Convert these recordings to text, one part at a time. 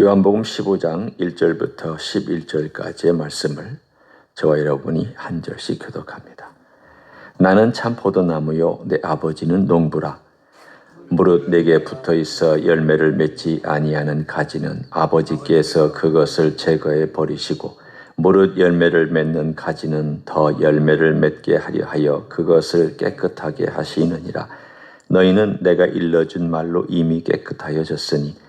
요한복음 15장 1절부터 11절까지의 말씀을 저와 여러분이 한 절씩 교독합니다. 나는 참 포도나무요 내 아버지는 농부라 무릇 내게 붙어 있어 열매를 맺지 아니하는 가지는 아버지께서 그것을 제거해 버리시고 무릇 열매를 맺는 가지는 더 열매를 맺게 하려 하여 그것을 깨끗하게 하시느니라 너희는 내가 일러준 말로 이미 깨끗하여졌으니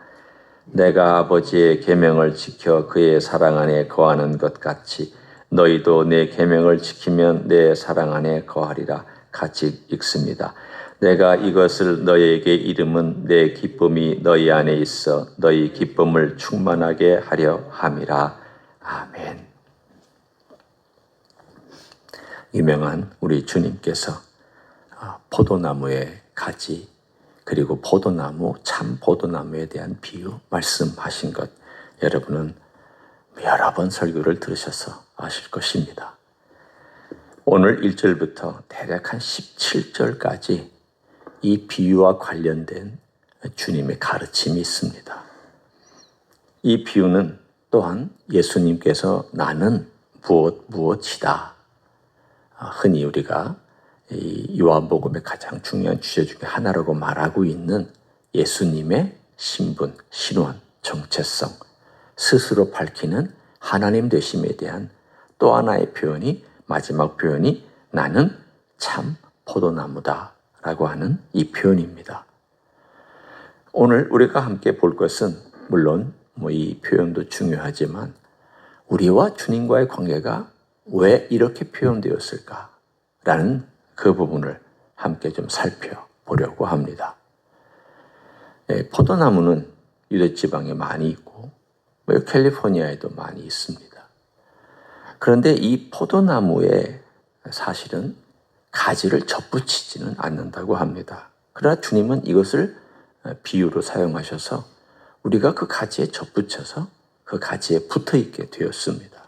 내가 아버지의 계명을 지켜 그의 사랑 안에 거하는 것 같이 너희도 내 계명을 지키면 내 사랑 안에 거하리라 같이 읽습니다. 내가 이것을 너희에게 이름은 내 기쁨이 너희 안에 있어 너희 기쁨을 충만하게 하려 함이라. 아멘. 유명한 우리 주님께서 아, 포도나무의 가지 그리고 포도나무, 참 포도나무에 대한 비유 말씀하신 것 여러분은 여러 번 설교를 들으셔서 아실 것입니다. 오늘 1절부터 대략 한 17절까지 이 비유와 관련된 주님의 가르침이 있습니다. 이 비유는 또한 예수님께서 나는 무엇 무엇이다. 흔히 우리가 이 요한복음의 가장 중요한 주제 중에 하나라고 말하고 있는 예수님의 신분, 신원, 정체성, 스스로 밝히는 하나님 되심에 대한 또 하나의 표현이 마지막 표현이 나는 참 포도나무다 라고 하는 이 표현입니다. 오늘 우리가 함께 볼 것은 물론 뭐 이 표현도 중요하지만 우리와 주님과의 관계가 왜 이렇게 표현되었을까? 라는 그 부분을 함께 좀 살펴보려고 합니다. 예, 포도나무는 유대 지방에 많이 있고 뭐 캘리포니아에도 많이 있습니다. 그런데 이 포도나무에 사실은 가지를 접붙이지는 않는다고 합니다. 그러나 주님은 이것을 비유로 사용하셔서 우리가 그 가지에 접붙여서 그 가지에 붙어 있게 되었습니다.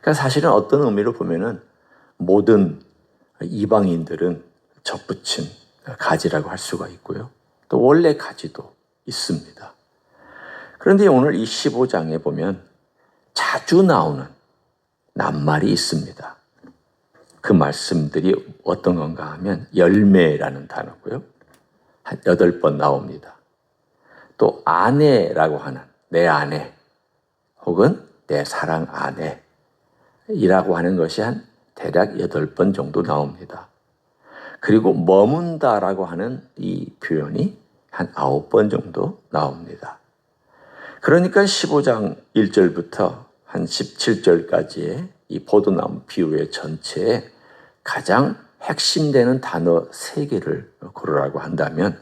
그러니까 사실은 어떤 의미로 보면은 모든 이방인들은 접붙임 가지라고 할 수가 있고요. 또 원래 가지도 있습니다. 그런데 오늘 이 15장에 보면 자주 나오는 낱말이 있습니다. 그 말씀들이 어떤 건가 하면 열매라는 단어고요. 한 여덟 번 나옵니다. 또 아내라고 하는 내 아내 혹은 내 사랑 아내이라고 하는 것이 한 대략 8번 정도 나옵니다. 그리고 머문다라고 하는 이 표현이 한 9번 정도 나옵니다. 그러니까 15장 1절부터 한 17절까지의 이 포도나무 비유의 전체에 가장 핵심되는 단어 3개를 고르라고 한다면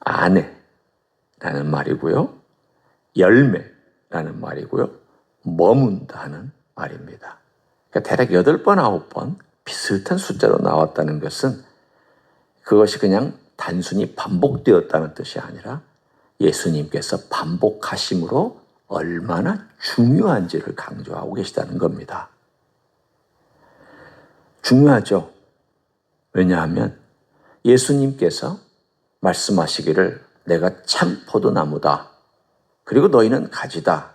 아내라는 말이고요. 열매라는 말이고요. 머문다는 말입니다. 그러니까 대략 8번, 9번 비슷한 숫자로 나왔다는 것은 그것이 그냥 단순히 반복되었다는 뜻이 아니라 예수님께서 반복하심으로 얼마나 중요한지를 강조하고 계시다는 겁니다. 중요하죠. 왜냐하면 예수님께서 말씀하시기를 내가 참 포도나무다. 그리고 너희는 가지다.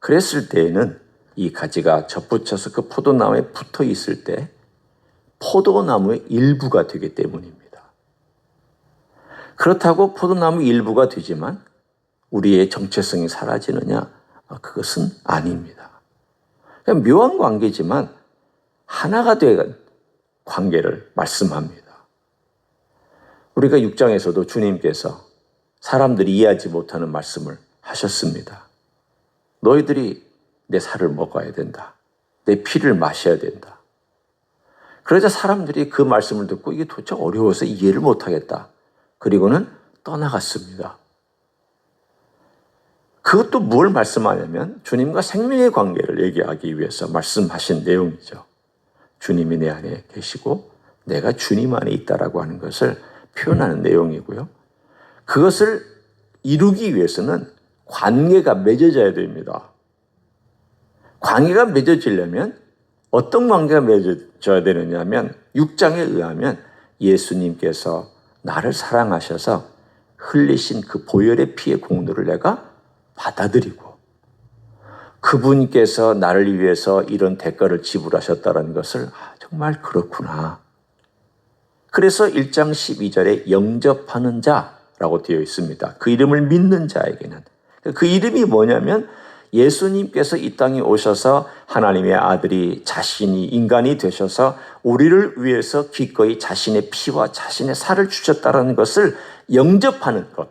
그랬을 때에는 이 가지가 접붙여서 그 포도나무에 붙어 있을 때 포도나무의 일부가 되기 때문입니다. 그렇다고 포도나무 일부가 되지만 우리의 정체성이 사라지느냐? 아, 그것은 아닙니다. 묘한 관계지만 하나가 된 관계를 말씀합니다. 우리가 6장에서도 주님께서 사람들이 이해하지 못하는 말씀을 하셨습니다. 너희들이 내 살을 먹어야 된다. 내 피를 마셔야 된다. 그러자 사람들이 그 말씀을 듣고 이게 도대체 어려워서 이해를 못하겠다. 그리고는 떠나갔습니다. 그것도 뭘 말씀하냐면 주님과 생명의 관계를 얘기하기 위해서 말씀하신 내용이죠. 주님이 내 안에 계시고 내가 주님 안에 있다라고 하는 것을 표현하는 내용이고요. 그것을 이루기 위해서는 관계가 맺어져야 됩니다. 관계가 맺어지려면 어떤 관계가 맺어져야 되느냐 하면 6장에 의하면 예수님께서 나를 사랑하셔서 흘리신 그 보혈의 피의 공로를 내가 받아들이고 그분께서 나를 위해서 이런 대가를 지불하셨다는 것을 아, 정말 그렇구나. 그래서 1장 12절에 영접하는 자라고 되어 있습니다. 그 이름을 믿는 자에게는 그 이름이 뭐냐면 예수님께서 이 땅에 오셔서 하나님의 아들이 자신이 인간이 되셔서 우리를 위해서 기꺼이 자신의 피와 자신의 살을 주셨다는 것을 영접하는 것,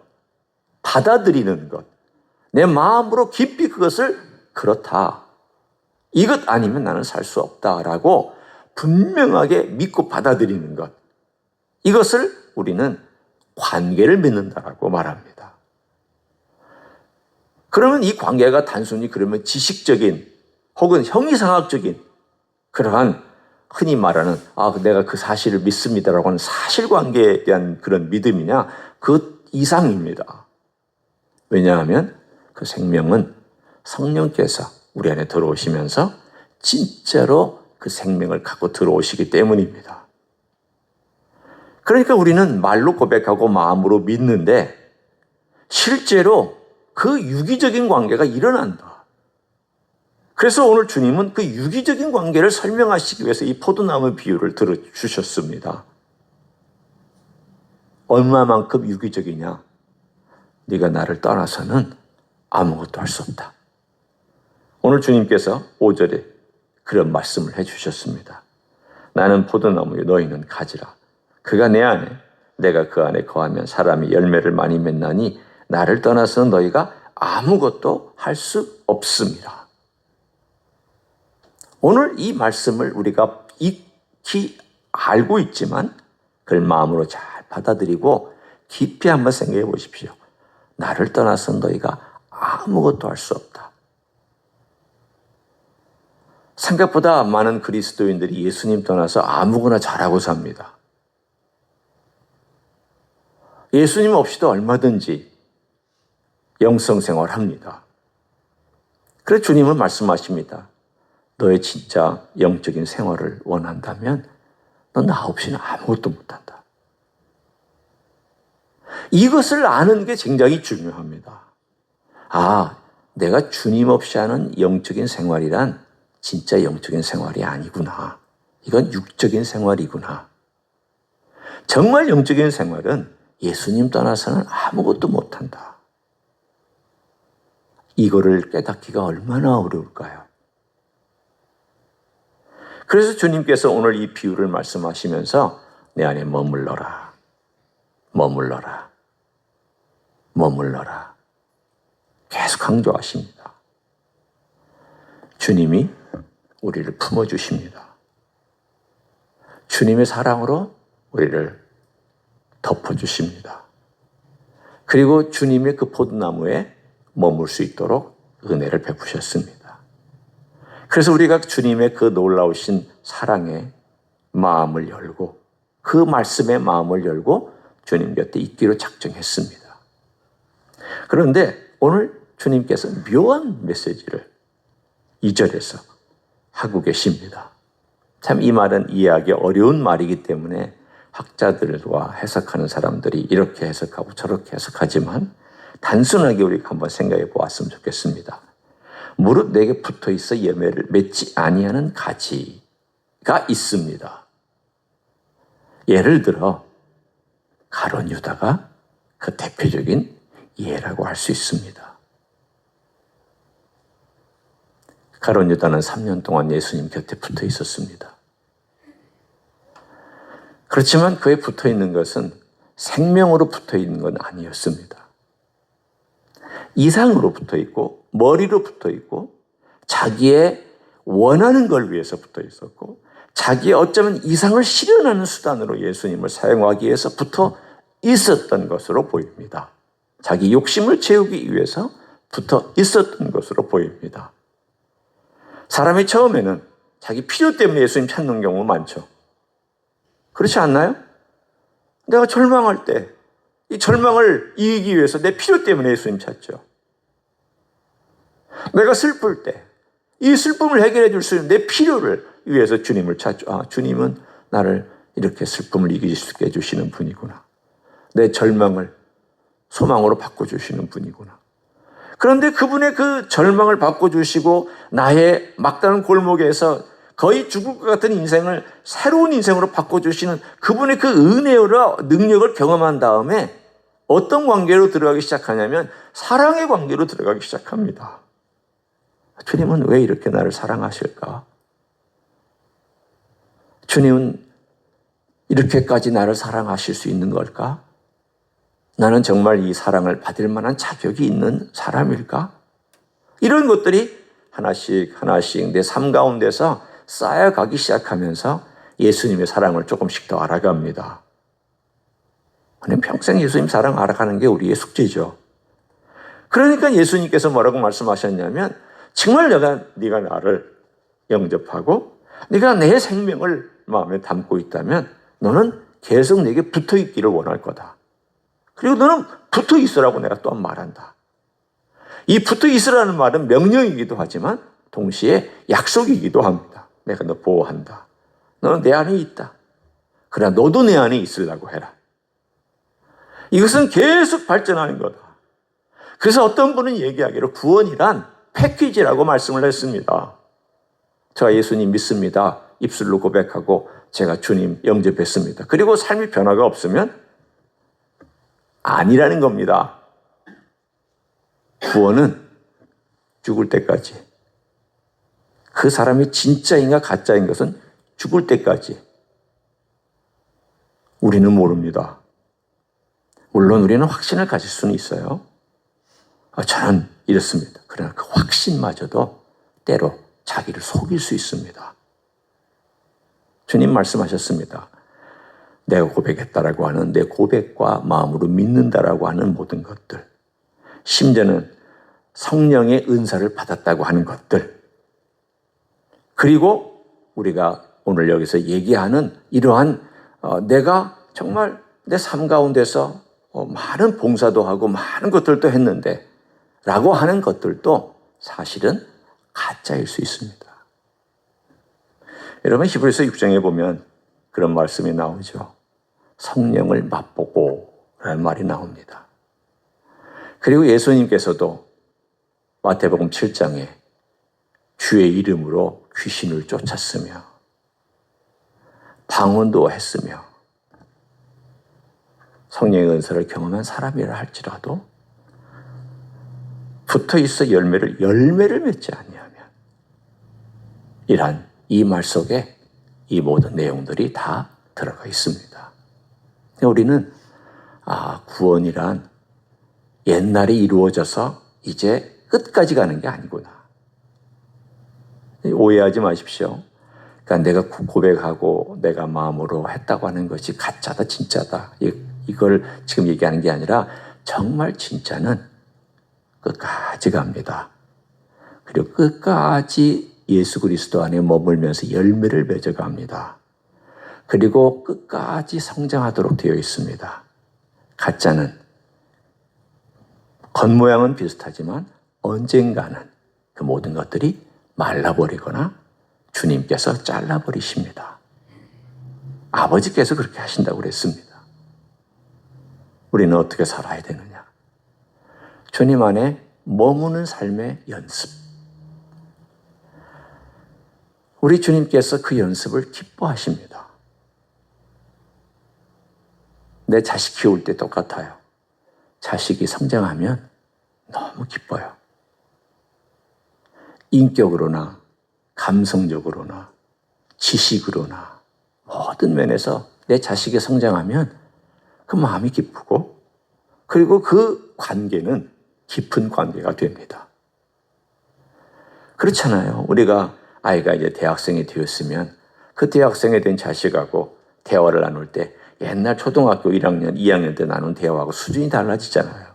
받아들이는 것, 내 마음으로 깊이 그것을 그렇다. 이것 아니면 나는 살 수 없다라고 분명하게 믿고 받아들이는 것. 이것을 우리는 관계를 맺는다라고 말합니다. 그러면 이 관계가 단순히 그러면 지식적인 혹은 형이상학적인 그러한 흔히 말하는 아 내가 그 사실을 믿습니다라고 하는 사실관계에 대한 그런 믿음이냐 그 이상입니다. 왜냐하면 그 생명은 성령께서 우리 안에 들어오시면서 진짜로 그 생명을 갖고 들어오시기 때문입니다. 그러니까 우리는 말로 고백하고 마음으로 믿는데 실제로 그 유기적인 관계가 일어난다. 그래서 오늘 주님은 그 유기적인 관계를 설명하시기 위해서 이 포도나무 비유를 들어주셨습니다. 얼마만큼 유기적이냐? 네가 나를 떠나서는 아무것도 할 수 없다. 오늘 주님께서 5절에 그런 말씀을 해주셨습니다. 나는 포도나무에 너희는 가지라. 그가 내 안에 내가 그 안에 거하면 사람이 열매를 많이 맺나니 나를 떠나서 너희가 아무것도 할 수 없습니다. 오늘 이 말씀을 우리가 익히 알고 있지만 그걸 마음으로 잘 받아들이고 깊이 한번 생각해 보십시오. 나를 떠나서 너희가 아무것도 할 수 없다. 생각보다 많은 그리스도인들이 예수님 떠나서 아무거나 잘하고 삽니다. 예수님 없이도 얼마든지 영성 생활 합니다. 그래서 주님은 말씀하십니다. 너의 진짜 영적인 생활을 원한다면 너나 없이는 아무것도 못한다. 이것을 아는 게 굉장히 중요합니다. 아, 내가 주님 없이 하는 영적인 생활이란 진짜 영적인 생활이 아니구나. 이건 육적인 생활이구나. 정말 영적인 생활은 예수님 떠나서는 아무것도 못한다. 이거를 깨닫기가 얼마나 어려울까요? 그래서 주님께서 오늘 이 비유를 말씀하시면서 내 안에 머물러라. 머물러라. 머물러라. 계속 강조하십니다. 주님이 우리를 품어주십니다. 주님의 사랑으로 우리를 덮어주십니다. 그리고 주님의 그 포도나무에 머물 수 있도록 은혜를 베푸셨습니다. 그래서 우리가 주님의 그 놀라우신 사랑에 마음을 열고 그 말씀에 마음을 열고 주님 곁에 있기로 작정했습니다. 그런데 오늘 주님께서 묘한 메시지를 2절에서 하고 계십니다. 참 이 말은 이해하기 어려운 말이기 때문에 학자들과 해석하는 사람들이 이렇게 해석하고 저렇게 해석하지만 단순하게 우리가 한번 생각해 보았으면 좋겠습니다. 무릇 내게 붙어 있어 열매를 맺지 아니하는 가지가 있습니다. 예를 들어 가론 유다가 그 대표적인 예라고 할 수 있습니다. 가론 유다는 3년 동안 예수님 곁에 붙어 있었습니다. 그렇지만 그에 붙어 있는 것은 생명으로 붙어 있는 건 아니었습니다. 이상으로 붙어 있고, 머리로 붙어 있고, 자기의 원하는 걸 위해서 붙어 있었고, 자기의 어쩌면 이상을 실현하는 수단으로 예수님을 사용하기 위해서 붙어 있었던 것으로 보입니다. 자기 욕심을 채우기 위해서 붙어 있었던 것으로 보입니다. 사람이 처음에는 자기 필요 때문에 예수님 찾는 경우 많죠. 그렇지 않나요? 내가 절망할 때, 이 절망을 이기기 위해서 내 필요 때문에 예수님 찾죠. 내가 슬플 때, 이 슬픔을 해결해 줄 수 있는 내 필요를 위해서 주님을 찾죠. 아, 주님은 나를 이렇게 슬픔을 이길 수 있게 해주시는 분이구나. 내 절망을 소망으로 바꿔주시는 분이구나. 그런데 그분의 그 절망을 바꿔주시고 나의 막다른 골목에서 거의 죽을 것 같은 인생을 새로운 인생으로 바꿔주시는 그분의 그 은혜와 능력을 경험한 다음에 어떤 관계로 들어가기 시작하냐면 사랑의 관계로 들어가기 시작합니다. 주님은 왜 이렇게 나를 사랑하실까? 주님은 이렇게까지 나를 사랑하실 수 있는 걸까? 나는 정말 이 사랑을 받을 만한 자격이 있는 사람일까? 이런 것들이 하나씩 하나씩 내 삶 가운데서 쌓여가기 시작하면서 예수님의 사랑을 조금씩 더 알아갑니다. 평생 예수님 사랑 알아가는 게 우리의 숙제죠. 그러니까 예수님께서 뭐라고 말씀하셨냐면 정말 내가 네가 나를 영접하고 네가 내 생명을 마음에 담고 있다면 너는 계속 내게 붙어 있기를 원할 거다. 그리고 너는 붙어 있으라고 내가 또한 말한다. 이 붙어 있으라는 말은 명령이기도 하지만 동시에 약속이기도 합니다. 내가 너 보호한다. 너는 내 안에 있다. 그러나 너도 내 안에 있으려고 해라. 이것은 계속 발전하는 거다. 그래서 어떤 분은 얘기하기로 구원이란 패키지라고 말씀을 했습니다. 제가 예수님 믿습니다. 입술로 고백하고 제가 주님 영접했습니다. 그리고 삶이 변화가 없으면 아니라는 겁니다. 구원은 죽을 때까지. 그 사람이 진짜인가 가짜인 것은 죽을 때까지. 우리는 모릅니다. 물론 우리는 확신을 가질 수는 있어요. 아, 저는 이렇습니다. 그러나 그 확신마저도 때로 자기를 속일 수 있습니다. 주님 말씀하셨습니다. 내가 고백했다라고 하는 내 고백과 마음으로 믿는다라고 하는 모든 것들. 심지어는 성령의 은사를 받았다고 하는 것들. 그리고 우리가 오늘 여기서 얘기하는 이러한 어, 내가 정말 내 삶 가운데서 어, 많은 봉사도 하고 많은 것들도 했는데 라고 하는 것들도 사실은 가짜일 수 있습니다. 여러분 히브리서 6장에 보면 그런 말씀이 나오죠. 성령을 맛보고 라는 말이 나옵니다. 그리고 예수님께서도 마태복음 7장에 주의 이름으로 귀신을 쫓았으며 방언도 했으며 성령의 은사를 경험한 사람이라 할지라도 붙어 있어 열매를 열매를 맺지 아니하면 이란 이말 속에 이 모든 내용들이 다 들어가 있습니다. 우리는 아, 구원이란 옛날에 이루어져서 이제 끝까지 가는 게 아니구나. 오해하지 마십시오. 그러니까 내가 고백하고 내가 마음으로 했다고 하는 것이 가짜다, 진짜다. 이걸 지금 얘기하는 게 아니라 정말 진짜는 끝까지 갑니다. 그리고 끝까지 예수 그리스도 안에 머물면서 열매를 맺어갑니다. 그리고 끝까지 성장하도록 되어 있습니다. 가짜는 겉모양은 비슷하지만 언젠가는 그 모든 것들이 말라버리거나 주님께서 잘라버리십니다. 아버지께서 그렇게 하신다고 그랬습니다. 우리는 어떻게 살아야 되느냐? 주님 안에 머무는 삶의 연습. 우리 주님께서 그 연습을 기뻐하십니다. 내 자식 키울 때 똑같아요. 자식이 성장하면 너무 기뻐요. 인격으로나 감성적으로나 지식으로나 모든 면에서 내 자식이 성장하면 그 마음이 기쁘고 그리고 그 관계는 깊은 관계가 됩니다. 그렇잖아요. 우리가 아이가 이제 대학생이 되었으면 그 대학생이 된 자식하고 대화를 나눌 때 옛날 초등학교 1학년, 2학년 때 나눈 대화하고 수준이 달라지잖아요.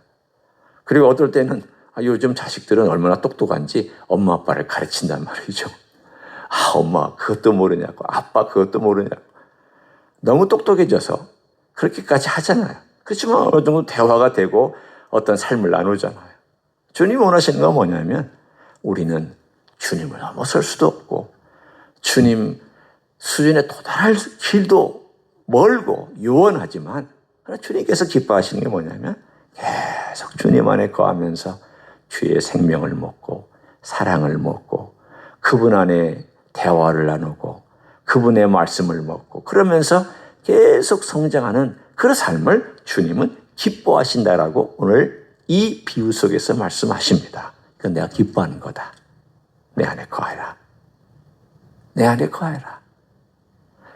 그리고 어떨 때는 아, 요즘 자식들은 얼마나 똑똑한지 엄마 아빠를 가르친단 말이죠. 아, 엄마 그것도 모르냐고, 아빠 그것도 모르냐고. 너무 똑똑해져서 그렇게까지 하잖아요. 그렇지만 어느 정도 대화가 되고 어떤 삶을 나누잖아요. 주님 원하시는 건 뭐냐면 우리는 주님을 넘어설 수도 없고 주님 수준에 도달할 길도 멀고 요원하지만 주님께서 기뻐하시는 게 뭐냐면 계속 주님 안에 거하면서 주의 생명을 먹고 사랑을 먹고 그분 안에 대화를 나누고 그분의 말씀을 먹고 그러면서 계속 성장하는 그런 삶을 주님은 기뻐하신다라고 오늘 이 비유 속에서 말씀하십니다. 그건 내가 기뻐하는 거다. 내 안에 거하라. 내 안에 거하라.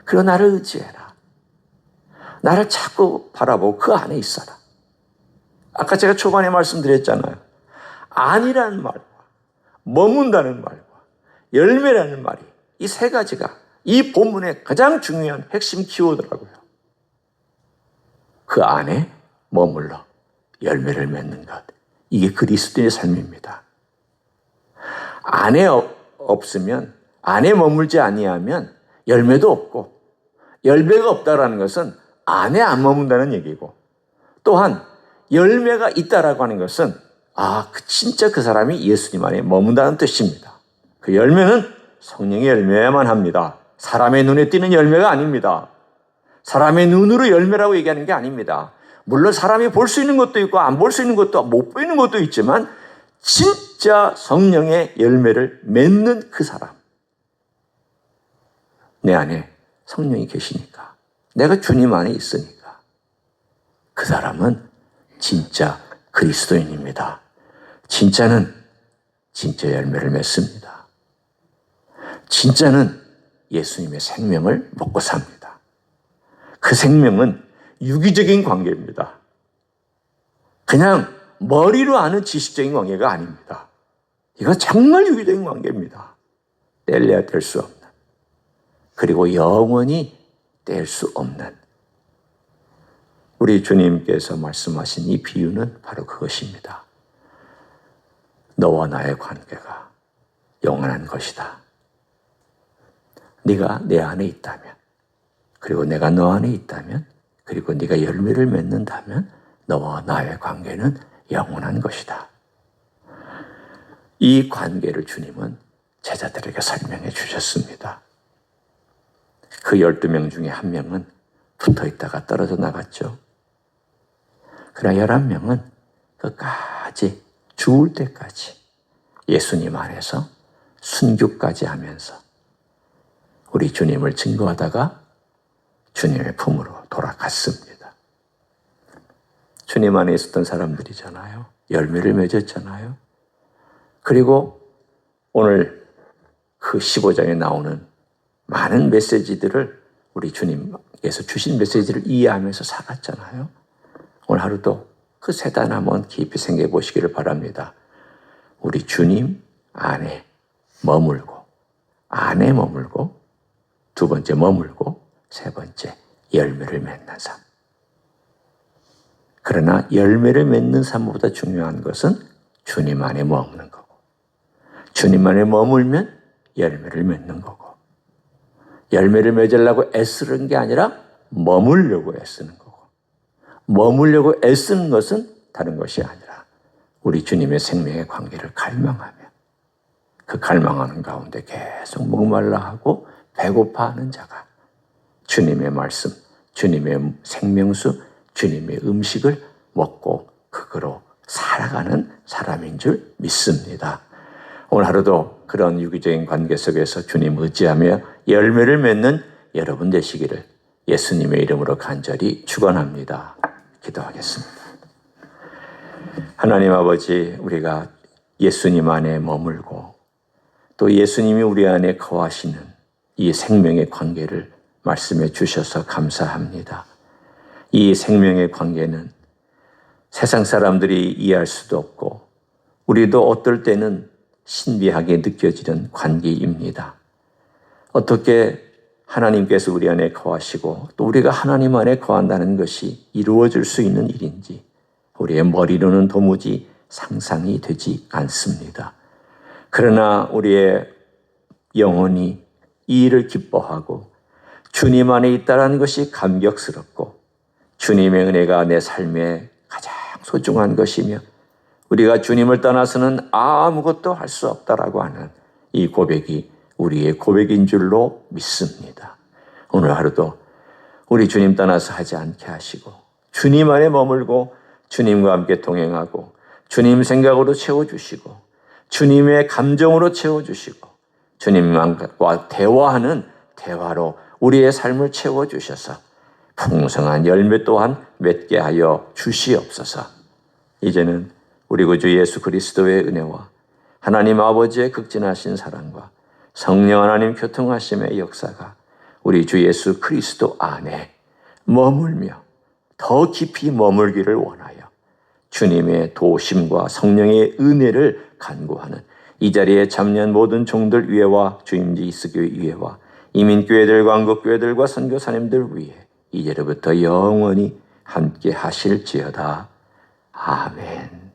그리고 나를 의지해라. 나를 자꾸 바라보고 그 안에 있어라. 아까 제가 초반에 말씀드렸잖아요. 아니라는 말과 머문다는 말과 열매라는 말이 이 세 가지가 이 본문의 가장 중요한 핵심 키워드라고요. 그 안에 머물러 열매를 맺는 것. 이게 그리스도의 삶입니다. 안에 없으면 안에 머물지 아니하면 열매도 없고 열매가 없다라는 것은 안에 안 머문다는 얘기고 또한 열매가 있다라고 하는 것은 아, 그 진짜 그 사람이 예수님 안에 머문다는 뜻입니다. 그 열매는 성령의 열매야만 합니다. 사람의 눈에 띄는 열매가 아닙니다. 사람의 눈으로 열매라고 얘기하는 게 아닙니다. 물론 사람이 볼 수 있는 것도 있고 안 볼 수 있는 것도 못 보이는 것도 있지만 진짜 성령의 열매를 맺는 그 사람. 내 안에 성령이 계시니까. 내가 주님 안에 있으니까. 그 사람은 진짜 그리스도인입니다. 진짜는 진짜 열매를 맺습니다. 진짜는 예수님의 생명을 먹고 삽니다. 그 생명은 유기적인 관계입니다. 그냥 머리로 아는 지식적인 관계가 아닙니다. 이건 정말 유기적인 관계입니다. 뗄래야 뗄 수 없는. 그리고 영원히 뗄 수 없는. 우리 주님께서 말씀하신 이 비유는 바로 그것입니다. 너와 나의 관계가 영원한 것이다. 네가 내 안에 있다면, 그리고 내가 너 안에 있다면, 그리고 네가 열매를 맺는다면 너와 나의 관계는 영원한 것이다. 이 관계를 주님은 제자들에게 설명해 주셨습니다. 그 12명 중에 한 명은 붙어 있다가 떨어져 나갔죠. 그러나 11명은 끝까지 죽을 때까지 예수님 안에서 순교까지 하면서 우리 주님을 증거하다가 주님의 품으로 돌아갔습니다. 주님 안에 있었던 사람들이잖아요. 열매를 맺었잖아요. 그리고 오늘 그 15장에 나오는 많은 메시지들을 우리 주님께서 주신 메시지를 이해하면서 살았잖아요. 오늘 하루도 그 세단 한번 깊이 생각해 보시기를 바랍니다. 우리 주님 안에 머물고, 안에 머물고, 두 번째 머물고, 세 번째 열매를 맺는 삶. 그러나 열매를 맺는 삶보다 중요한 것은 주님 안에 머무는 거고, 주님 안에 머물면 열매를 맺는 거고, 열매를 맺으려고 애쓰는 게 아니라 머물려고 애쓰는 거고, 머물려고 애쓰는 것은 다른 것이 아니라 우리 주님의 생명의 관계를 갈망하며 그 갈망하는 가운데 계속 목말라 하고 배고파하는 자가 주님의 말씀, 주님의 생명수, 주님의 음식을 먹고 그거로 살아가는 사람인 줄 믿습니다. 오늘 하루도 그런 유기적인 관계 속에서 주님 의지하며 열매를 맺는 여러분 되시기를 예수님의 이름으로 간절히 축원합니다. 기도하겠습니다. 하나님 아버지, 우리가 예수님 안에 머물고 또 예수님이 우리 안에 거하시는 이 생명의 관계를 말씀해 주셔서 감사합니다. 이 생명의 관계는 세상 사람들이 이해할 수도 없고 우리도 어떨 때는 신비하게 느껴지는 관계입니다. 어떻게 하나님께서 우리 안에 거하시고 또 우리가 하나님 안에 거한다는 것이 이루어질 수 있는 일인지 우리의 머리로는 도무지 상상이 되지 않습니다. 그러나 우리의 영혼이 이 일을 기뻐하고 주님 안에 있다는 것이 감격스럽고 주님의 은혜가 내 삶에 가장 소중한 것이며 우리가 주님을 떠나서는 아무것도 할 수 없다라고 하는 이 고백이 우리의 고백인 줄로 믿습니다. 오늘 하루도 우리 주님 떠나서 하지 않게 하시고 주님 안에 머물고 주님과 함께 동행하고 주님 생각으로 채워주시고 주님의 감정으로 채워주시고 주님과 대화하는 대화로 우리의 삶을 채워주셔서 풍성한 열매 또한 맺게 하여 주시옵소서. 이제는 우리 구주 예수 그리스도의 은혜와 하나님 아버지의 극진하신 사랑과 성령 하나님 교통하심의 역사가 우리 주 예수 그리스도 안에 머물며 더 깊이 머물기를 원하여 주님의 도심과 성령의 은혜를 간구하는 이 자리에 참여한 모든 종들 위에와 주임지 이스교회 위에와 이민교회들, 광국교회들과 선교사님들 위에 이제로부터 영원히 함께 하실지어다. 아멘.